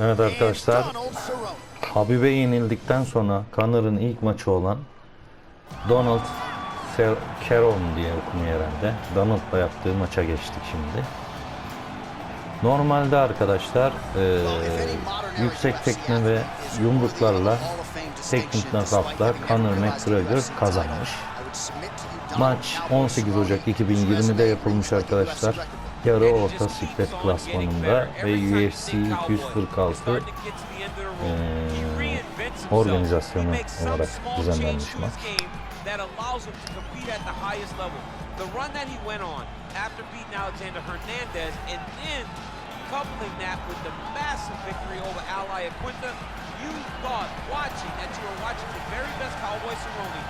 Evet arkadaşlar. Habib'e yenildikten sonra Connor'ın ilk maçı olan Donald Cerrone diye okunuyor herhalde. Donald'la yaptığı maça geçtik şimdi. Normalde arkadaşlar e, yüksek tekme ve yumruklarla teknik nakavtla Conor McGregor kazanmış. Maç 18 Ocak 2020'de yapılmış arkadaşlar. Yarı orta siklet klasmanında ve UFC 246 eee, organizasyonu olarak düzenlenmiş maç. That allows him to compete at the highest level. The run that he went on after beating Alexander Hernandez and then coupling that with the massive victory over Al Iaquinta, you thought watching that you were watching the very best Cowboy Cerrone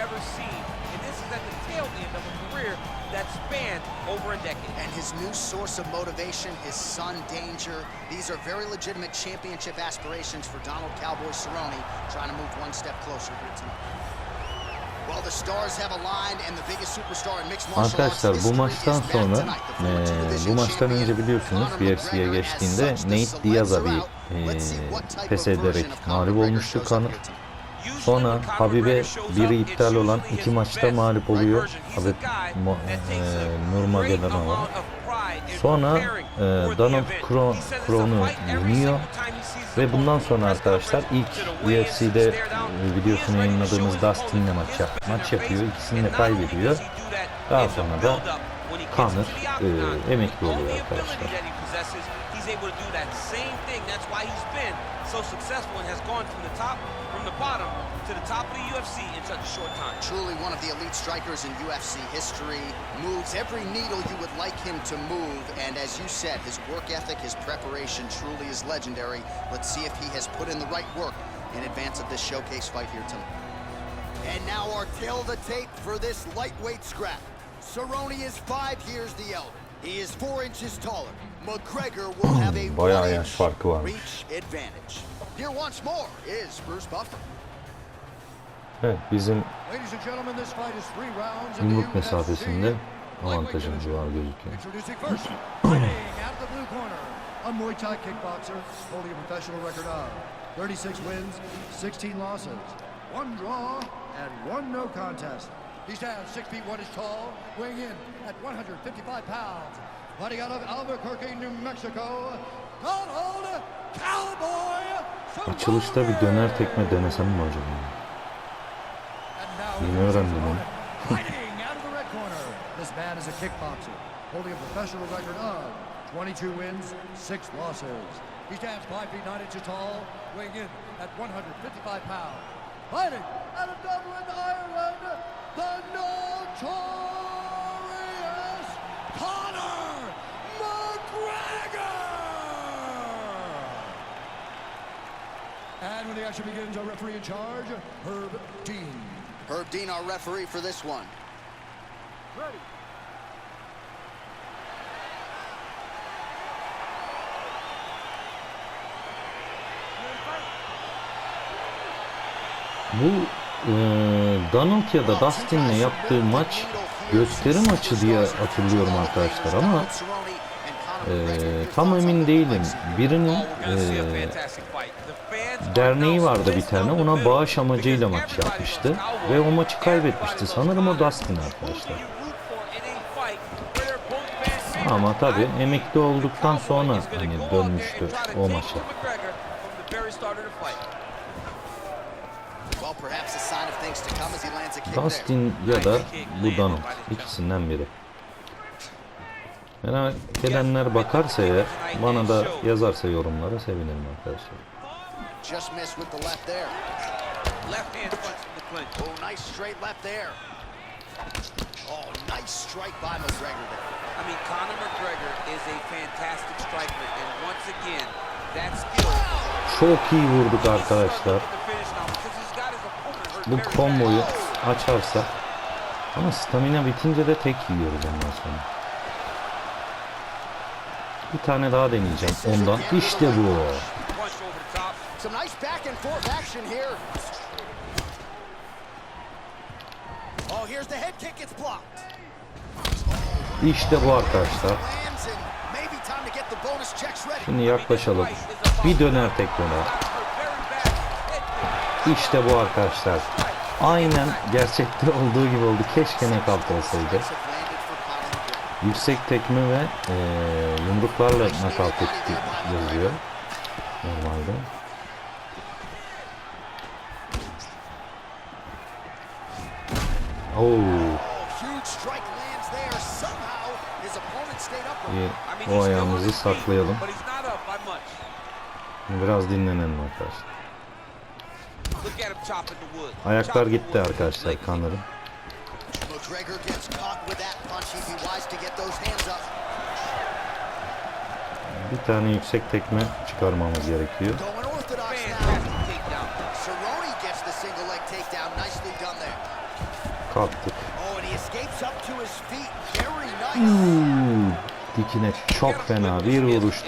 ever seen. And this is at the tail end of a career that spanned over a decade. And his new source of motivation, his son Danger. These are very legitimate championship aspirations for Donald Cowboy Cerrone, trying to move one step closer here tonight. Well, the stars have aligned and the biggest superstar in mixed martial arts Arkadaşlar bu maçtan is sonra two-division bu maçtan önce biliyorsunuz UFC'ye geçtiğinde Nate Diaz'a bir type pes ederek mağlup olmuştu shows Sonra Habib'e biri iptal olan iki maçta mağlup oluyor. Habib great Nurmagomedov'a. Sonra the Donald event. Kro- He says it's a Kroon'u fight every yeniyor. Ve bundan sonra arkadaşlar ilk UFC'de e, videosunu to yayınladığımız Dustin'le maç, yap- maç yapıyor. İkisini de kaybediyor. Daha sonra da the e, emekli oluyor arkadaşlar. He's able to do that same thing. That's why he's been so successful and has gone from the top, from the bottom to the top of the UFC in such a short time. Truly one of the elite strikers in UFC history. Moves every needle you would like him to move. And as you said, his work ethic, his preparation truly is legendary. Let's see if he has put in the right work in advance of this showcase fight here tonight. And now our tail the tape for this lightweight scrap. Cerrone is five years the elder. He is four inches taller. McGregor will have a Bayağı yaş farkı varmış. reach advantage. Here once more is Bruce Buffer. Evet bizim Ladies and gentlemen, this fight is three rounds in yumruk mesafesinde avantajımız var gözüküyor. Introducing first, fighting out of the blue corner, a Muay Thai kickboxer holding a professional record of 36 wins, 16 losses, one draw, and one no contest. He stands 6 feet 1 inch tall, weighing in at 155 pounds. Fighting out of Albuquerque, New Mexico, Donald Cowboy Açılışta bir döner tekme denesem mi acaba? Yeni öğrendim onu. opponent, Fighting out of the red corner. This man is a kickboxer, holding a professional record of 22 wins, 6 losses. He stands 5 feet 9 inches tall, weighing in at 155 pounds. Fighting out of Dublin, Ireland, the notorious Conor And when the action begins, our referee in charge, Herb Dean. Herb Dean, our referee for this one. Bu e, Donald ya da Dustin'le yaptığı maç gösteri maçı diye hatırlıyorum arkadaşlar ama e, tam emin değilim. Birinin e, fantastic fight. The fans are derneği vardı bir tane ona bağış amacıyla maç yapmıştı ve o maçı kaybetmişti. Sanırım o. Dustin arkadaşlar. Ama tabii I emekli olduktan sonra hani dönmüştü o maça. Dustin ya da bu Donald ikisinden biri. Merak edenler bakarsa eğer bana da yazarsa yorumlara sevinirim arkadaşlar. Just missed with the left there. Left hand punch from the clinch. Oh, nice straight left there. Oh, nice strike by McGregor there. I mean, Conor McGregor is a fantastic striker, and once again, that skill. Çok iyi vurduk arkadaşlar. Bu komboyu açarsak ama stamina bitince de tek yiyoruz ondan sonra. Bir tane daha deneyeceğim ondan. İşte bu. Punch over the top. Some nice back and forth action here. Oh, here's the head kick. It's blocked. İşte bu arkadaşlar. Şimdi yaklaşalım. Bir döner tekme daha. İşte bu arkadaşlar. Aynen gerçekte olduğu gibi oldu. Keşke knockout olsaydı. Yüksek tekme ve eee, yumruklarla etti yazıyor. Normalde. Upright. iyi. O ayağımızı saklayalım. Biraz dinlenelim arkadaşlar. Ayaklar gitti arkadaşlar kanların. McGregor gets caught with that punch. He'd be wise to get those hands up. Bir tane yüksek tekme çıkarmamız gerekiyor. Kalktık. Dikine çok fena bir vuruş.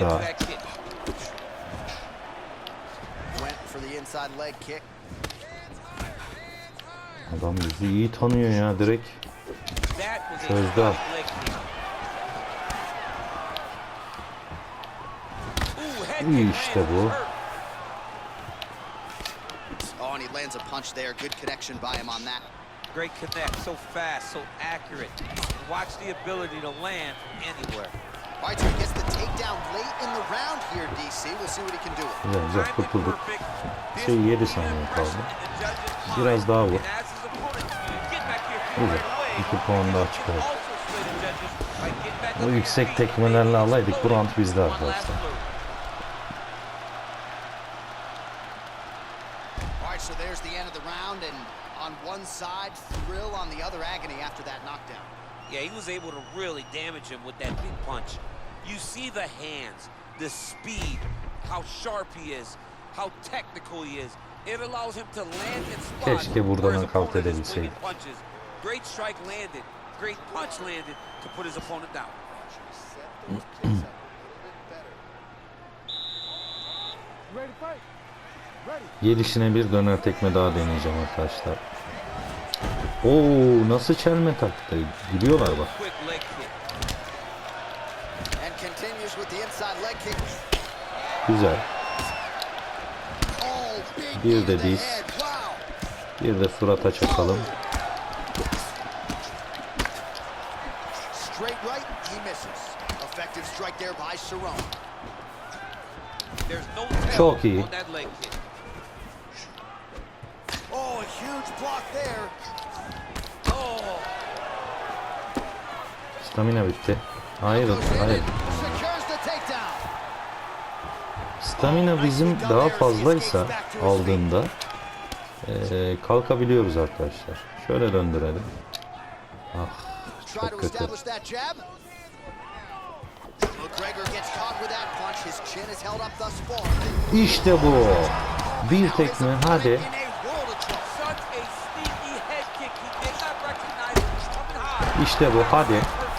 Adam bizi iyi tanıyor ya direkt. Sözde. leg kick. Ooh, head İyi işte bu. Oh, and he lands a punch there. Good connection by him on that. Great connect, so fast, so accurate. Watch the ability to land from anywhere. All right, so he gets the takedown late in the round here, DC. We'll see what he can do. Güzel güzel kurtulduk. Şey, yedi will be saniye an impression kaldı. Biraz daha vur. Güzel. right away. İki puan daha O up yüksek tekmelerle alaydık bu round bizde arkadaşlar. blow. All right, so there's the end of the round, and on one side, thrill, on the other, agony after that knockdown. Yeah, he was able to really damage him with that big punch. You see the hands, the speed, how sharp he is, how technical he is. It allows him to land in spots Keşke burada where his knockout opponent is edebilseydik. swinging punches. Great strike landed, great punch landed to put his opponent down. Gelişine bir döner tekme daha deneyeceğim arkadaşlar. Oo nasıl çelme taktı. Gülüyorlar bak. Güzel. Oh, Bir de diz. Bir de surata çakalım. Straight right, he misses. Effective strike there by Cerrone. There's no tell Çok iyi. on that leg kick. Oh, a huge block there. Oh, Stamina bitti. Hayır hayır. Stamina bizim daha fazlaysa aldığında eee, kalkabiliyoruz arkadaşlar. Şöyle döndürelim. Ah çok kötü. İşte bu. Bir tekme hadi. in a world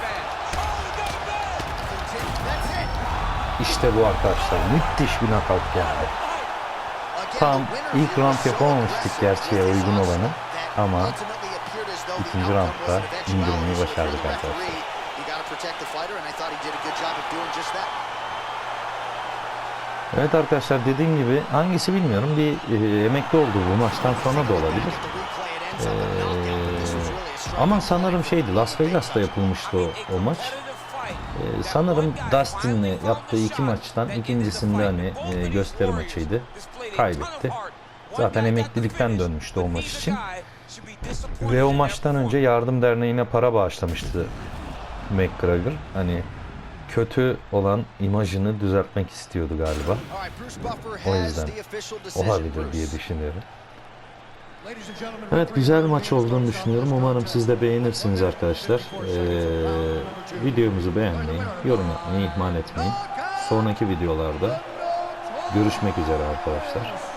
İşte bu arkadaşlar. Müthiş bir knockout geldi. Tam ilk round yapamamıştık gerçeğe uygun olanı. Ama ikinci roundda indirmeyi başardık arkadaşlar. Evet arkadaşlar dediğim gibi hangisi bilmiyorum. Bir e, emekli oldu bu maçtan sonra da olabilir. Ee, ama sanırım şeydi Las Vegas'ta yapılmıştı o, o maç. Ee, sanırım Dustin'le yaptığı iki maçtan ikincisinde hani e, gösteri maçıydı. Kaybetti. Zaten emeklilikten dönmüştü o maç için. Ve o maçtan önce Yardım Derneği'ne para bağışlamıştı McGregor. Hani kötü olan imajını düzeltmek istiyordu galiba. O yüzden olabilir diye düşünüyorum. Evet güzel maç olduğunu düşünüyorum. Umarım siz de beğenirsiniz arkadaşlar. Ee, videomuzu beğenmeyi, yorum yapmayı ihmal etmeyin. Sonraki videolarda görüşmek üzere arkadaşlar.